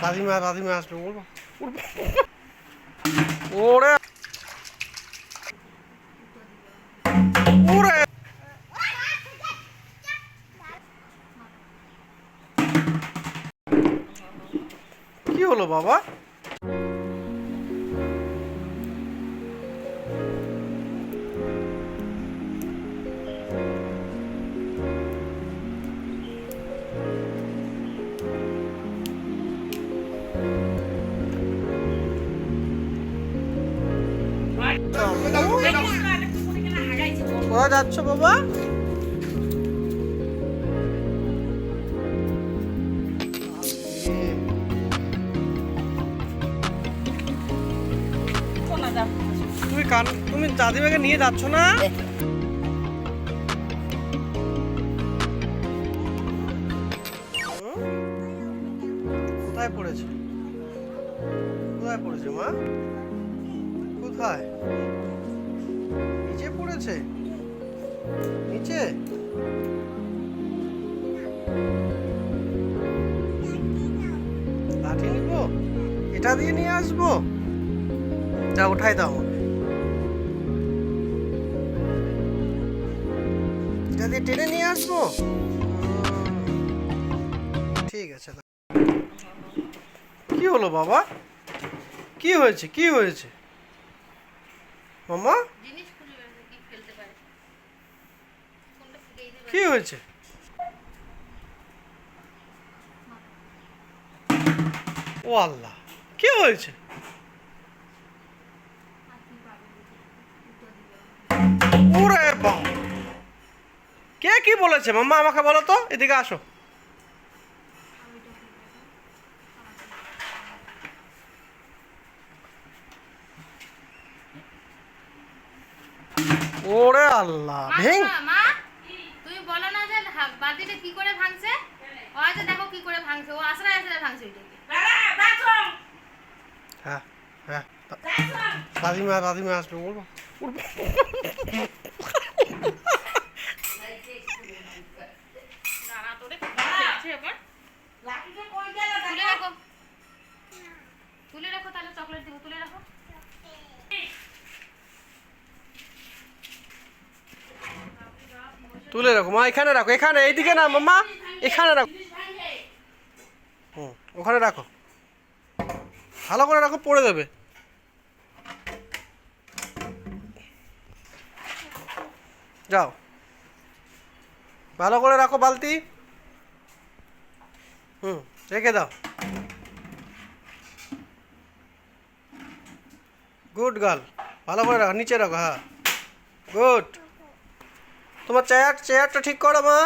দাদিমা দাদিমা আসবে উঠবো ওরে! ওরে! কি হলো বাবা? কোথায় যাচ্ছ বাবা। তুমি কান, তুমি দাদিমাকে নিয়ে যাচ্ছ না? কোথায় পড়েছে? কোথায় পড়েছে মা? কোথায়? নিচে পড়েছে? নিচে। লাঠি নিব? এটা দিয়ে নিয়ে আসব? যা, উঠাই দাও আমাকে। এটা দিয়ে টেনে নিয়ে আসব? ঠিক আছে। কি হলো বাবা? কি হয়েছে? কি হয়েছে? মামা কি হয়েছে? ও আল্লাহ কি হয়েছে? ওরে কে কি বলেছে? মাম্মা আমাকে বলো তো এদিকে আসো। ওরে আল্লাহ মা, ভেং মা, মা তুমি বলো না বালতিটা কি করে ভাঙছে? ও আজ দেখো কি করে ভাঙছে। ও আশ্রয় আশ্রয় ভাঙছে হ্যাঁ হ্যাঁ দা- দাদিমা দাদিমা আসবে রাখো। তুলে রাখো তাহলে চকলেট দিব তুলে রাখো। তুলে রাখো, মা, এখানে রাখো, এখানে, এইদিকে না, মাম্মা, এখানে রাখো। হুম, ওখানে রাখো। ভালো করে রাখো, পড়ে দেবে যাও। ভালো করে রাখো বালতি। হুম, রেখে দাও। গুড গার্ল, ভালো করে রাখো, নিচে রাখো হ্যাঁ। গুড। তোমার চেয়ার চেয়ারটা ঠিক করো মা।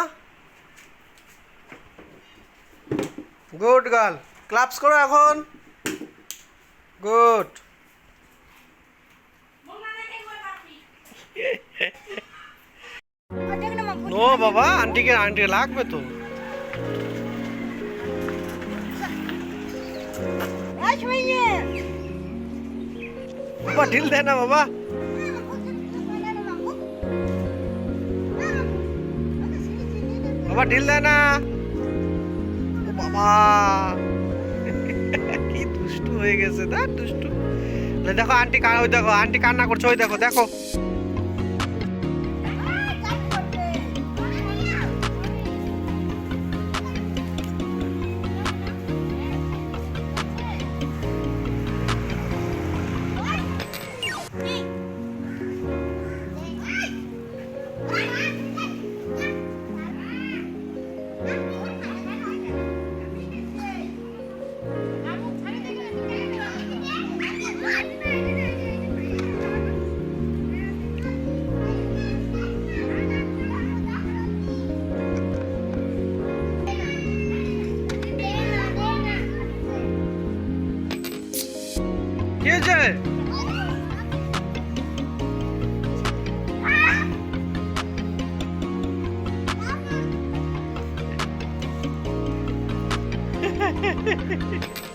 গুড গার্ল ক্লাপস করো এখন। গুড নো বাবা আন্টিকে আন্টিকে লাগবে তো। বাবা ঢিল দেয় না বাবা। বাবা, ঢিল দেয় না। ও বাবা। কি দুষ্টু হয়ে গেছে, দেখ দুষ্টু। দেখো, আন্টি ওই দেখো, আন্টি কান্না করছে, ওই দেখো দেখো। কি হয়েছে Ha ha ha ha!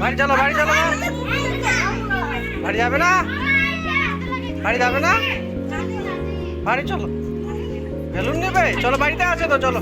বাড়ি চলো বাড়ি চলো। বাড়ি যাবে না? বাড়ি যাবে না? বাড়ি চলো। বেলুন নেবে? চলো, বাড়িতে আছে তো, চলো।